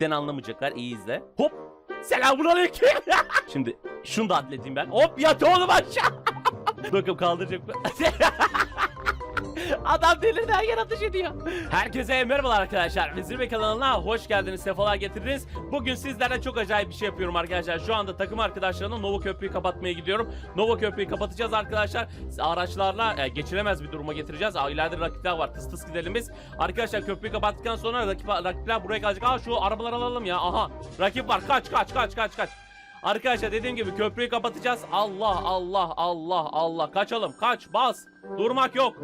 Den anlamayacaklar. İyi izle. Hop. Selamünaleyküm. Şimdi şunu da atleteyim ben. Hop yat oğlum aşağı. Bakın kaldıracak mı? Adam delirdi her yer ediyor. Herkese merhabalar arkadaşlar. Zirve kanalına hoş geldiniz. Sefalar getirdiniz. Bugün sizlerle çok acayip bir şey yapıyorum arkadaşlar. Şu anda takım arkadaşlarımla Nova Köprüyü kapatmaya gidiyorum. Nova Köprüyü kapatacağız arkadaşlar. Araçlarla e, geçilemez bir duruma getireceğiz. Aa, ileride rakipler var. Tıs tıs gidelim biz. Arkadaşlar köprüyü kapattıktan sonra rakip, rakipler buraya gelecek. Aa şu arabaları alalım ya. Aha. Rakip var. Kaç kaç kaç kaç kaç. Arkadaşlar dediğim gibi köprüyü kapatacağız. Allah Allah Allah Allah. Kaçalım. Kaç. Bas. Durmak yok.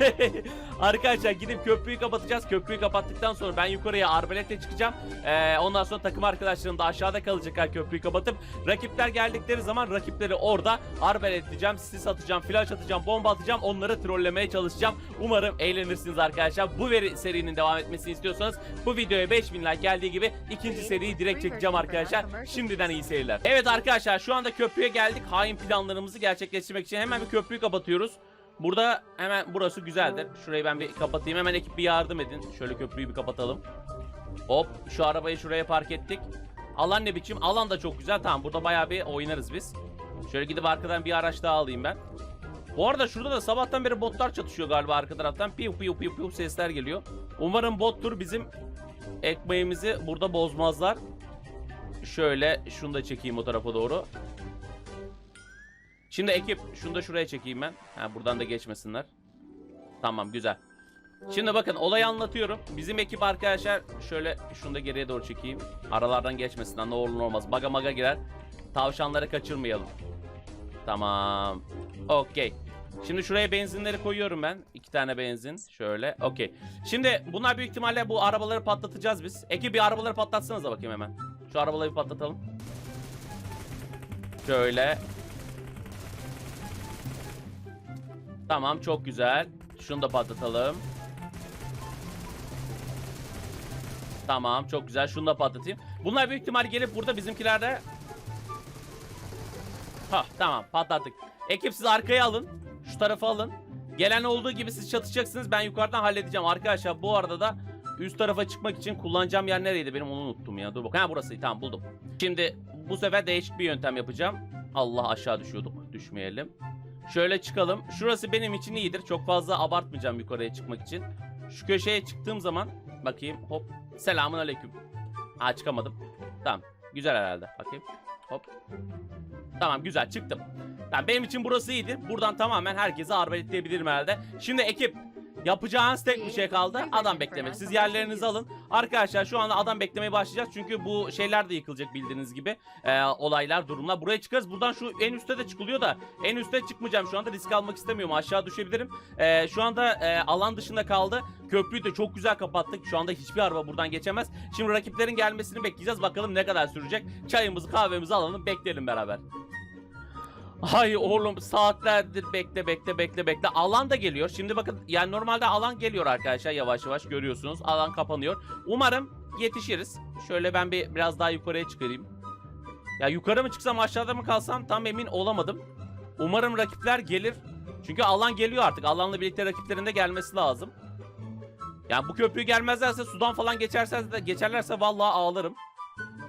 Arkadaşlar gidip köprüyü kapatacağız. Köprüyü kapattıktan sonra ben yukarıya arbaletle çıkacağım. Ee, ondan sonra takım arkadaşlarım da aşağıda kalacaklar köprüyü kapatıp. Rakipler geldikleri zaman rakipleri orada arbaletleyeceğim. Sis atacağım, flash atacağım, bomba atacağım. Onları trollemeye çalışacağım. Umarım eğlenirsiniz arkadaşlar. Bu veri serinin devam etmesini istiyorsanız bu videoya 5000 like geldiği gibi ikinci seriyi direkt çekeceğim arkadaşlar. Şimdiden iyi seyirler. Evet arkadaşlar şu anda köprüye geldik. Hain planlarımızı gerçekleştirmek için hemen bir köprüyü kapatıyoruz. Burada hemen burası güzeldir. Şurayı ben bir kapatayım. Hemen ekip bir yardım edin. Şöyle köprüyü bir kapatalım. Hop şu arabayı şuraya park ettik. Alan ne biçim? Alan da çok güzel. Tamam burada bayağı bir oynarız biz. Şöyle gidip arkadan bir araç daha alayım ben. Bu arada şurada da sabahtan beri botlar çatışıyor galiba arka taraftan. Piu piu piu piu sesler geliyor. Umarım bottur bizim ekmeğimizi burada bozmazlar. Şöyle şunu da çekeyim o tarafa doğru. Şimdi ekip şunu da şuraya çekeyim ben. Ha, buradan da geçmesinler. Tamam güzel. Şimdi bakın olayı anlatıyorum. Bizim ekip arkadaşlar şöyle şunu da geriye doğru çekeyim. Aralardan geçmesinler ne olur ne olmaz. Baga maga girer. Tavşanları kaçırmayalım. Tamam. Okey. Şimdi şuraya benzinleri koyuyorum ben. İki tane benzin. Şöyle. Okey. Şimdi bunlar büyük ihtimalle bu arabaları patlatacağız biz. Ekip bir arabaları patlatsanıza bakayım hemen. Şu arabaları bir patlatalım. Şöyle. Tamam çok güzel. Şunu da patlatalım. Tamam çok güzel. Şunu da patlatayım. Bunlar büyük ihtimal gelip burada bizimkilerde... Hah tamam patlattık. Ekip siz arkaya alın. Şu tarafa alın. Gelen olduğu gibi siz çatışacaksınız. Ben yukarıdan halledeceğim. Arkadaşlar bu arada da üst tarafa çıkmak için kullanacağım yer nereydi? Benim onu unuttum ya. Dur bak. Ha burası. Tamam buldum. Şimdi bu sefer değişik bir yöntem yapacağım. Allah aşağı düşüyorduk. Düşmeyelim. Şöyle çıkalım. Şurası benim için iyidir. Çok fazla abartmayacağım yukarıya çıkmak için. Şu köşeye çıktığım zaman bakayım hop. Selamun aleyküm. Ha çıkamadım. Tamam. Güzel herhalde. Bakayım. Hop. Tamam güzel çıktım. Tamam, benim için burası iyidir. Buradan tamamen herkese arbeletleyebilirim herhalde. Şimdi ekip yapacağınız tek bir şey kaldı. Adam beklemek. Siz yerlerinizi alın. Arkadaşlar şu anda adam beklemeye başlayacağız. Çünkü bu şeyler de yıkılacak bildiğiniz gibi. Ee, olaylar, durumlar. Buraya çıkarız. Buradan şu en üste de çıkılıyor da. En üste çıkmayacağım şu anda. Risk almak istemiyorum. Aşağı düşebilirim. Ee, şu anda e, alan dışında kaldı. Köprüyü de çok güzel kapattık. Şu anda hiçbir araba buradan geçemez. Şimdi rakiplerin gelmesini bekleyeceğiz. Bakalım ne kadar sürecek. Çayımızı kahvemizi alalım. Bekleyelim beraber. Hay oğlum saatlerdir bekle bekle bekle bekle. Alan da geliyor. Şimdi bakın yani normalde alan geliyor arkadaşlar yavaş yavaş görüyorsunuz. Alan kapanıyor. Umarım yetişiriz. Şöyle ben bir biraz daha yukarıya çıkarayım. Ya yukarı mı çıksam aşağıda mı kalsam tam emin olamadım. Umarım rakipler gelir. Çünkü alan geliyor artık. Alanla birlikte rakiplerin de gelmesi lazım. Yani bu köprüyü gelmezlerse sudan falan geçerse de geçerlerse vallahi ağlarım.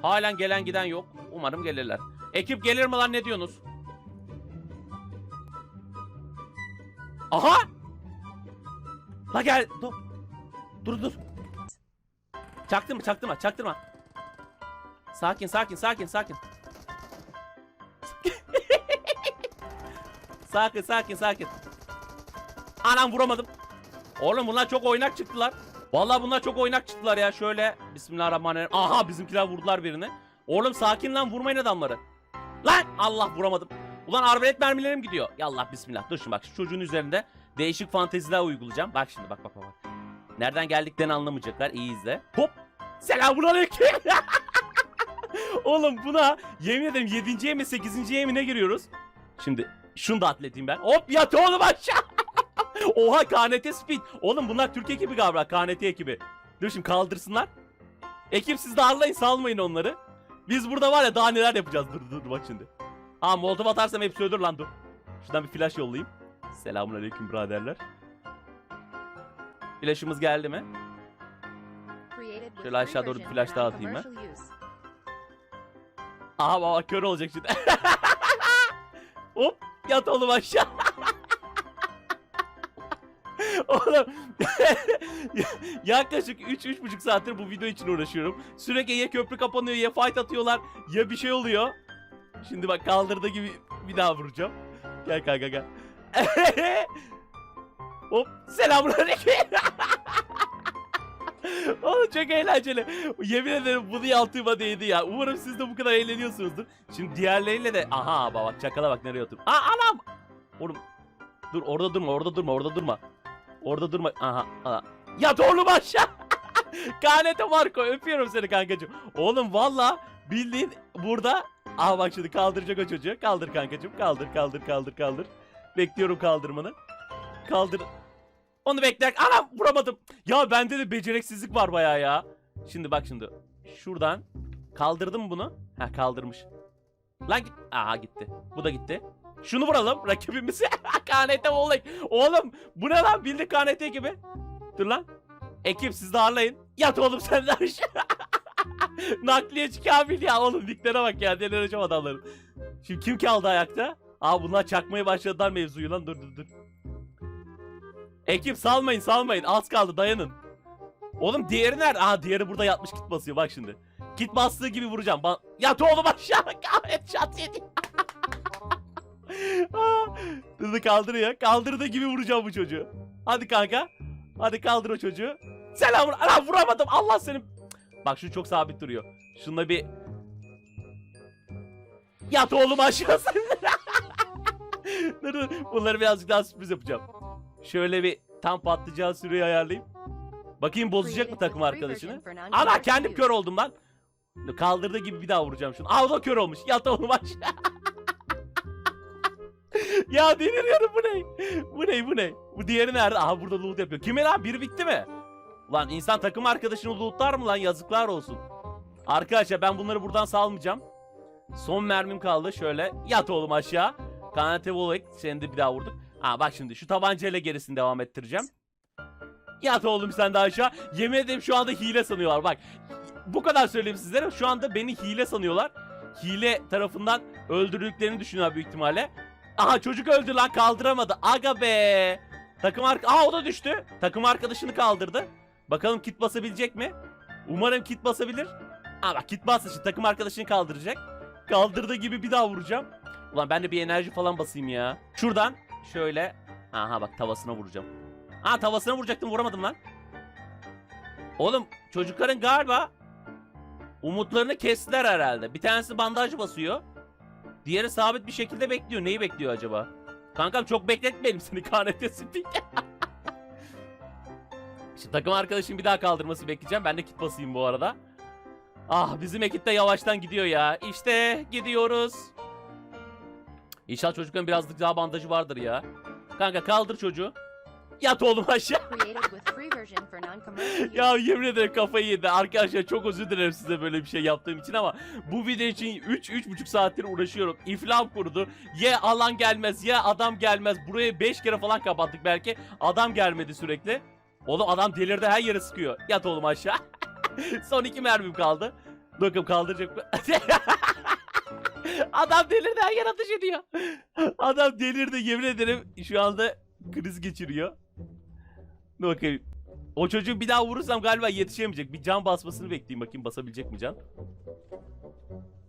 Halen gelen giden yok. Umarım gelirler. Ekip gelir mi lan ne diyorsunuz? Aha! La gel. Dur. Dur dur. Çaktırma çaktırma çaktırma. Sakin sakin sakin sakin. sakin sakin sakin. Anam vuramadım. Oğlum bunlar çok oynak çıktılar. Vallahi bunlar çok oynak çıktılar ya. Şöyle Bismillahirrahmanirrahim. Aha bizimkiler vurdular birini. Oğlum sakin lan vurmayın adamları. Lan Allah vuramadım. Ulan arbelet mermilerim gidiyor. Yallah bismillah. Dur şimdi bak şu çocuğun üzerinde değişik fanteziler uygulayacağım. Bak şimdi bak bak bak. Nereden geldiklerini anlamayacaklar. İyi izle. Hop. Selamünaleyküm. Oğlum buna yemin ederim 7. mi 8. mi ne giriyoruz? Şimdi şunu da atleteyim ben. Hop yat oğlum aşağı. Oha KNT Speed. Oğlum bunlar Türk ekibi galiba KNT ekibi. Dur şimdi kaldırsınlar. Ekip siz darlayın salmayın onları. Biz burada var ya daha neler yapacağız. Dur dur dur bak şimdi. Ha molotof atarsam hepsi ölür lan dur. Şuradan bir flash yollayayım. Selamun aleyküm biraderler. Flash'ımız geldi mi? Şöyle aşağı doğru bir flash daha atayım ben. Aha baba kör olacak şimdi. Hop yat oğlum aşağı. Oğlum yaklaşık 3-3,5 saattir bu video için uğraşıyorum. Sürekli ya köprü kapanıyor ya fight atıyorlar ya bir şey oluyor. Şimdi bak kaldırdığı gibi bir daha vuracağım. Gel kanka gel. Hop selamünaleyküm. Oğlum çok eğlenceli. Yemin ederim bunu yaptığıma değdi ya. Umarım siz de bu kadar eğleniyorsunuzdur. Şimdi diğerleriyle de... Aha bak çakala bak nereye otur. Aa anam. Oğlum. Dur orada durma orada durma orada durma. Orada durma. Aha. aha. Yat oğlum aşağı. Kanete Marco öpüyorum seni kankacığım. Oğlum valla bildiğin burada. Aha bak şimdi kaldıracak o çocuğu. Kaldır kankacığım. Kaldır kaldır kaldır kaldır. Bekliyorum kaldırmanı. Kaldır. Onu bekler. Anam vuramadım. Ya bende de beceriksizlik var bayağı ya. Şimdi bak şimdi. Şuradan kaldırdım bunu. Ha kaldırmış. Lan git. Aha gitti. Bu da gitti. Şunu vuralım rakibimizi. KNT oğlum. Oğlum bu ne lan bildik KNT gibi. Dur lan. Ekip siz de ağırlayın. Yat oğlum sen de aşağı. Nakliyeci Kamil ya oğlum diklere bak ya delireceğim adamların. Şimdi kim kaldı ayakta? Aa bunlar çakmaya başladılar mevzuyu lan dur dur dur. Ekip salmayın salmayın az kaldı dayanın. Oğlum diğeri nerede? Aa diğeri burada yatmış kit basıyor bak şimdi. Kit bastığı gibi vuracağım. Ba Yat oğlum aşağı. Gayet şat yedi. Hızlı kaldırıyor. Kaldırdığı gibi vuracağım bu çocuğu. Hadi kanka. Hadi kaldır o çocuğu. Selam. Ana vuramadım. Allah seni. Bak şu çok sabit duruyor. Şununla bir Yat oğlum aşağı sen. dur dur. Bunları birazcık daha sürpriz yapacağım. Şöyle bir tam patlayacağı süreyi ayarlayayım. Bakayım bozacak mı takım arkadaşını? Ana kendim kör oldum lan. Kaldırdığı gibi bir daha vuracağım şunu. Aa o da kör olmuş. Yat oğlum aşağı. ya deliriyorum bu ne? Bu ne bu ne? Bu diğeri nerede? Aha burada loot yapıyor. Kimi lan? Biri bitti mi? Lan insan takım arkadaşını lootlar mı lan? Yazıklar olsun. Arkadaşlar ben bunları buradan salmayacağım. Son mermim kaldı. Şöyle yat oğlum aşağı. Kanate Volek seni de bir daha vurduk. Ha bak şimdi şu tabancayla gerisini devam ettireceğim. Yat oğlum sen de aşağı. Yemin ederim şu anda hile sanıyorlar bak. Bu kadar söyleyeyim sizlere. Şu anda beni hile sanıyorlar. Hile tarafından öldürdüklerini düşünüyorlar büyük ihtimalle. Aha çocuk öldü lan kaldıramadı. Aga be. Takım arka... Aa o da düştü. Takım arkadaşını kaldırdı. Bakalım kit basabilecek mi? Umarım kit basabilir. Aa bak kit bastı şimdi takım arkadaşını kaldıracak. Kaldırdığı gibi bir daha vuracağım. Ulan ben de bir enerji falan basayım ya. Şuradan şöyle. Aha bak tavasına vuracağım. Ha tavasına vuracaktım vuramadım lan. Oğlum çocukların galiba umutlarını kestiler herhalde. Bir tanesi bandaj basıyor. Diğeri sabit bir şekilde bekliyor. Neyi bekliyor acaba? Kankam çok bekletmeyelim seni KNT. Şimdi takım arkadaşım bir daha kaldırması bekleyeceğim. Ben de kit basayım bu arada. Ah bizim ekip de yavaştan gidiyor ya. İşte gidiyoruz. İnşallah çocukların birazcık daha bandajı vardır ya. Kanka kaldır çocuğu. Yat oğlum aşağı. Ya yemin ederim kafayı yedi. Arkadaşlar çok özür dilerim size böyle bir şey yaptığım için ama bu video için 3-3,5 saattir uğraşıyorum. İflam kurdu. Ya alan gelmez ya adam gelmez. Burayı 5 kere falan kapattık belki. Adam gelmedi sürekli. Oğlum adam delirdi her yere sıkıyor. Yat oğlum aşağı. Son iki mermim kaldı. Bakın kaldıracak mı? adam delirdi her yer ateş ediyor. Adam delirdi yemin ederim şu anda kriz geçiriyor. Bakayım. O çocuğu bir daha vurursam galiba yetişemeyecek. Bir can basmasını bekleyeyim bakayım basabilecek mi can?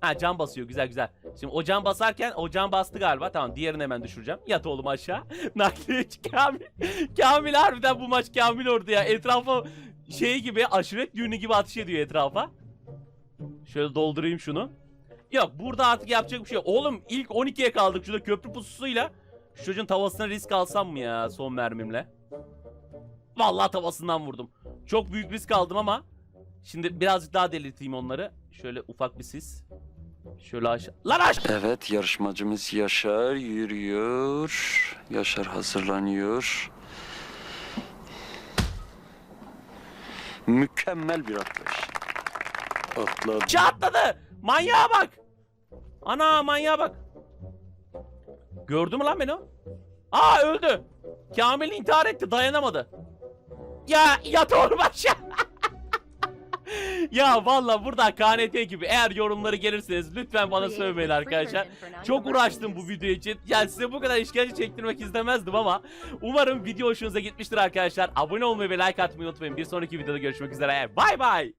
Ha can basıyor güzel güzel. Şimdi o can basarken o can bastı galiba. Tamam diğerini hemen düşüreceğim. Yat oğlum aşağı. Nakliyeci Kamil. Kamil harbiden bu maç Kamil orada ya. Etrafa şey gibi aşiret düğünü gibi ateş ediyor etrafa. Şöyle doldurayım şunu. Yok burada artık yapacak bir şey yok. Oğlum ilk 12'ye kaldık şurada köprü pususuyla. Şu çocuğun tavasına risk alsam mı ya son mermimle? Vallahi tavasından vurdum. Çok büyük risk aldım ama şimdi birazcık daha delirteyim onları. Şöyle ufak bir sis. Şöyle aşağı. Lan aşağı. Evet yarışmacımız Yaşar yürüyor. Yaşar hazırlanıyor. Mükemmel bir atlayış. Atladı. Aşağı atladı. Manyağa bak. Ana manyağa bak. Gördü mü lan beni o? Aa öldü. Kamil intihar etti dayanamadı. Ya yat oğlum aşağı. Ya valla burada KNT gibi eğer yorumları gelirseniz lütfen bana sövmeyin arkadaşlar. Çok uğraştım bu video için. Yani size bu kadar işkence çektirmek istemezdim ama umarım video hoşunuza gitmiştir arkadaşlar. Abone olmayı ve like atmayı unutmayın. Bir sonraki videoda görüşmek üzere. Bay bay.